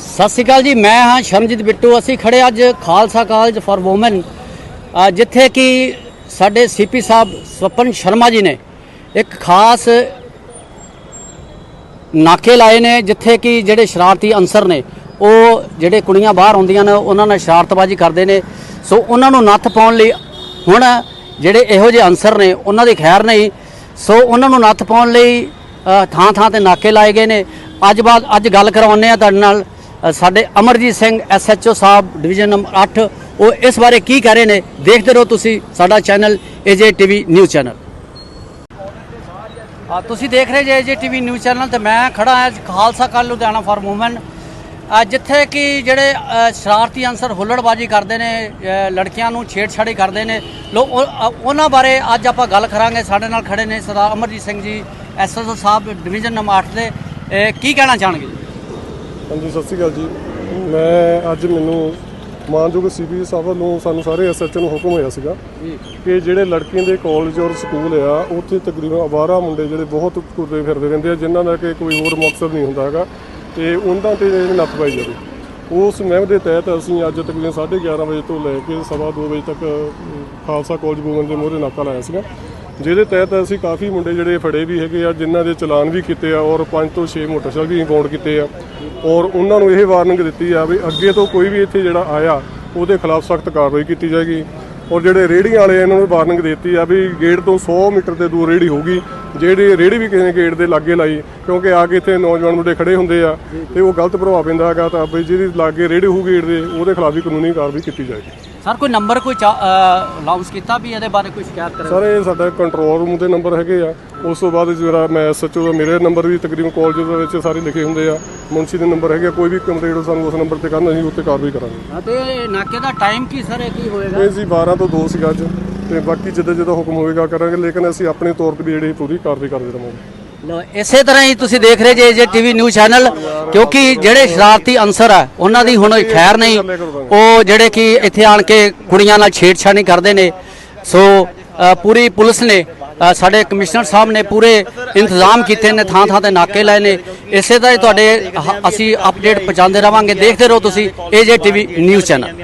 ਸਤਿ ਸ਼੍ਰੀ ਅਕਾਲ ਜੀ, ਮੈਂ ਹਾਂ ਸ਼ਰਮਜੀਤ ਬਿੱਟੂ। ਅਸੀਂ ਖੜੇ ਅੱਜ ਖਾਲਸਾ ਕਾਲਜ ਫਾਰ ਔਮਨ ਜਿੱਥੇ ਕਿ ਸਾਡੇ ਸੀਪੀ ਸਾਹਿਬ ਸਵਪਨ ਸ਼ਰਮਾ ਜੀ ਨੇ ਇੱਕ ਖਾਸ ਨਾਕੇ ਲਾਏ ਨੇ, ਜਿੱਥੇ ਕਿ ਜਿਹੜੇ ਸ਼ਰਾਰਤੀ ਅਨਸਰ ਨੇ, ਉਹ ਜਿਹੜੇ ਕੁੜੀਆਂ ਬਾਹਰ ਆਉਂਦੀਆਂ ਨੇ, ਉਹਨਾਂ ਨਾਲ ਸ਼ਰਾਰਤਬਾਜ਼ੀ ਕਰਦੇ ਨੇ। ਸੋ ਉਹਨਾਂ ਨੂੰ ਨੱਥ ਪਾਉਣ ਲਈ ਹੁਣ ਜਿਹੜੇ ਇਹੋ ਜਿਹੇ ਅਨਸਰ ਨੇ, ਉਹਨਾਂ ਦੀ ਖੈਰ ਨਹੀਂ। ਸੋ ਉਹਨਾਂ ਨੂੰ ਨੱਥ ਪਾਉਣ ਲਈ ਥਾਂ ਥਾਂ ਤੇ ਨਾਕੇ ਲਾਏ ਗਏ ਨੇ। ਅੱਜ ਬਾਅਦ ਅੱਜ ਗੱਲ ਕਰਵਾਉਂਦੇ ਆ ਤੁਹਾਡੇ ਨਾਲ। ਸਾਡੇ Amarjit Singh SHO sahib, division number 8 ਉਹ ਇਸ ਬਾਰੇ ਕੀ ਕਹਿ ਰਹੇ ਨੇ, ਦੇਖਦੇ ਰਹੋ ਤੁਸੀਂ ਸਾਡਾ channel AJ TV news channel. ਆ ਤੁਸੀਂ ਦੇਖ ਰਹੇ ਜੇ ਜੇ ਟੀਵੀ ਨਿਊਜ਼ ਚੈਨਲ ਤੇ ਮੈਂ ਖੜਾ ਹਾਂ ਖਾਲਸਾ ਕਾਲ ਲੁਧਿਆਣਾ ਫਾਰ ਮੂਵਮੈਂਟ ਜਿੱਥੇ ਕਿ ਜਿਹੜੇ ਸ਼ਰਾਰਤੀ ਅਨਸਰ ਹੁੱਲੜਬਾਜੀ ਕਰਦੇ ਨੇ ਲੜਕੀਆਂ ਨੂੰ ਛੇੜਛਾੜੀ ਕਰਦੇ ਨੇ। ਲੋ ਉਹਨਾਂ ਬਾਰੇ ਅੱਜ ਆਪਾਂ ਗੱਲ ਕਰਾਂਗੇ। ਸਾਡੇ ਨਾਲ ਖੜੇ ਨੇ ਸਰਦਾਰ ਅਮਰਜੀਤ ਸਿੰਘ ਜੀ ਐਸਐਸਓ ਸਾਹਿਬ, ਡਿਵੀਜ਼ਨ ਨੰਬਰ 8 ਦੇ। ਕੀ ਕਹਿਣਾ ਚਾਹਣਗੇ? ਹਾਂਜੀ ਸਤਿ ਸ਼੍ਰੀ ਅਕਾਲ ਜੀ। ਮੈਂ ਅੱਜ ਮੈਨੂੰ ਮਾਨਯੋਗ ਸੀਪੀ ਸਾਹਿਬ ਵੱਲੋਂ ਸਾਨੂੰ ਸਾਰੇ ਐਸਐਚਓ ਨੂੰ ਹੁਕਮ ਹੋਇਆ ਸੀਗਾ ਕਿ ਜਿਹੜੇ ਲੜਕੀਆਂ ਦੇ ਕਾਲਜ ਔਰ ਸਕੂਲ ਆ ਉੱਥੇ ਤਕਰੀਬਨ ਅਵਾਰਾ ਮੁੰਡੇ ਜਿਹੜੇ ਬਹੁਤ ਤੁਰਦੇ ਫਿਰਦੇ ਰਹਿੰਦੇ ਆ ਜਿਨ੍ਹਾਂ ਦਾ ਕਿ ਕੋਈ ਹੋਰ ਮਕਸਦ ਨਹੀਂ ਹੁੰਦਾ ਹੈਗਾ ਤੇ ਉਹਨਾਂ ਤੇ ਨੱਥ ਪਾਈ ਜਾਵੇ। ਉਸ ਮਹਿਮ ਦੇ ਤਹਿਤ ਅਸੀਂ ਅੱਜ ਤਕਰੀਬਨ 11:30 ਵਜੇ ਤੋਂ ਲੈ ਕੇ ਸਵਾ ਦੋ ਵਜੇ ਤੱਕ ਖਾਲਸਾ ਕਾਲਜ ਬੂਮਨ ਦੇ ਮੋਹਰੇ ਨਾਕਾ ਲਾਇਆ ਸੀਗਾ। ਜਿਹਦੇ ਤਹਿਤ ਅਸੀਂ ਕਾਫੀ ਮੁੰਡੇ ਜਿਹੜੇ ਫੜੇ ਵੀ ਹੈਗੇ ਆ, ਜਿਨ੍ਹਾਂ ਦੇ ਚਲਾਨ ਵੀ ਕੀਤੇ ਆ ਔਰ 5 ਤੋਂ 6 ਮੋਟਰਸਾਈਕਲ ਵੀ ਇੰਪਾਊਂਡ ਕੀਤੇ ਆ। ਔਰ ਉਹਨਾਂ ਨੂੰ ਇਹ ਵਾਰਨਿੰਗ ਦਿੱਤੀ ਆ ਵੀ ਅੱਗੇ ਤੋਂ ਕੋਈ ਵੀ ਇੱਥੇ ਜਿਹੜਾ ਆਇਆ, ਉਹਦੇ ਖਿਲਾਫ ਸਖਤ ਕਾਰਵਾਈ ਕੀਤੀ ਜਾਏਗੀ। ਔਰ ਜਿਹੜੇ ਰੇਹੜੀਆਂ ਵਾਲੇ ਇਹਨਾਂ ਨੂੰ ਵਾਰਨਿੰਗ ਦਿੱਤੀ ਆ ਵੀ ਗੇਟ ਤੋਂ 100 ਮੀਟਰ ਤੇ ਦੂਰ ਰੇਹੜੀ ਹੋਊਗੀ। ਜਿਹੜੀ ਰੇਹੜੀ ਵੀ ਕਿਸੇ ਨੇ ਗੇਟ ਦੇ ਲਾਗੇ ਲਾਈ, ਕਿਉਂਕਿ ਆ ਕੇ ਇੱਥੇ ਨੌਜਵਾਨ ਮੁੰਡੇ ਖੜੇ ਹੁੰਦੇ ਆ ਤੇ ਉਹ ਗਲਤ ਪ੍ਰਭਾਵ ਪੈਂਦਾ ਹੈਗਾ ਤਾਂ ਵੀ ਜਿਹਦੀ ਲਾਗੇ ਰੇਹੜੀ ਹੋਊਗੀ ਗੇਟ ਦੇ, ਉਹਦੇ ਖਿਲਾਫ ਵੀ ਕਾਨੂੰਨੀ ਕਾਰਵਾਈ ਕੀਤੀ ਜਾਏਗੀ। ਸਰ ਕੋਈ ਨੰਬਰ ਕੋਈ ਅਨਾਉਂਸ ਕੀਤਾ ਵੀ ਇਹਦੇ ਬਾਰੇ ਕੋਈ ਸ਼ਿਕਾਇਤ ਕਰੇ ਸਰ ਇਹ ਸਾਡਾ ਕੰਟਰੋਲ ਰੂਮ ਦੇ ਨੰਬਰ ਹੈਗੇ ਆ। ਉਸ ਤੋਂ ਬਾਅਦ ਜਿਹੜਾ ਮੈਂ ਐਸਐਚਓ ਦਾ ਮੇਰੇ ਨੰਬਰ ਵੀ ਤਕਰੀਬਨ ਕਾਲਜ ਦੇ ਵਿੱਚ ਸਾਰੇ ਲਿਖੇ ਹੁੰਦੇ ਆ। ਮੁਨਸੀ ਦੇ ਨੰਬਰ ਹੈਗੇ ਕੋਈ ਵੀ ਕੰਪਲੇਂਟ ਸਾਨੂੰ ਉਸ ਨੰਬਰ ਤੇ ਕਰਨ ਅਸੀਂ ਉੱਤੇ ਕਾਰਵਾਈ ਕਰਾਂਗੇ। ਤੇ ਨਾਕੇ ਦਾ ਟਾਈਮ ਕੀ ਸਰ ਇਹ ਕੀ ਹੋਏਗਾ? ਇਹ ਸੀ 12 ਤੋਂ 2 ਸੀਗਾ ਅੱਜ। ਤੇ ਬਾਕੀ ਜਿੱਦਾਂ ਜਿੱਦਾਂ ਹੁਕਮ ਹੋਏਗਾ ਕਰਾਂਗੇ ਲੇਕਿਨ ਅਸੀਂ ਆਪਣੇ ਤੌਰ ਤੇ ਵੀ ਜਿਹੜੀ ਪੂਰੀ ਕਾਰਵਾਈ ਕਰਦੇ ਰਹਾਂਗੇ ਲਓ, ਇਸੇ ਤਰ੍ਹਾਂ ਹੀ ਤੁਸੀਂ ਦੇਖ ਰਹੇ ਜੇ ਜੇ ਟੀਵੀ ਨਿਊਜ਼ ਚੈਨਲ ਕਿਉਂਕਿ ਜਿਹੜੇ ਸ਼ਰਾਰਤੀ ਅਨਸਰ ਆ ਉਹਨਾਂ ਦੀ ਹੁਣ ਖੈਰ ਨਹੀਂ। ਉਹ ਜਿਹੜੇ ਕਿ ਇੱਥੇ ਆਣ ਕੇ ਕੁੜੀਆਂ ਨਾਲ ਛੇੜਛਾੜੀ ਕਰਦੇ ਨੇ। ਸੋ ਪੂਰੀ ਪੁਲਿਸ ਨੇ ਸਾਡੇ ਕਮਿਸ਼ਨਰ ਸਾਹਿਬ ਨੇ ਪੂਰੇ ਇੰਤਜ਼ਾਮ ਕੀਤੇ ਨੇ ਥਾਂ ਥਾਂ ਤੇ ਨਾਕੇ ਲਾਏ ਨੇ। ਇਸੇ ਤਰ੍ਹਾਂ ਹੀ ਤੁਹਾਡੇ ਅਸੀਂ ਅਪਡੇਟ ਪਹੁੰਚਾਉਂਦੇ ਰਵਾਂਗੇ। ਦੇਖਦੇ ਰਹੋ ਤੁਸੀਂ ਏਜੇ ਟੀਵੀ ਨਿਊਜ਼ ਚੈਨਲ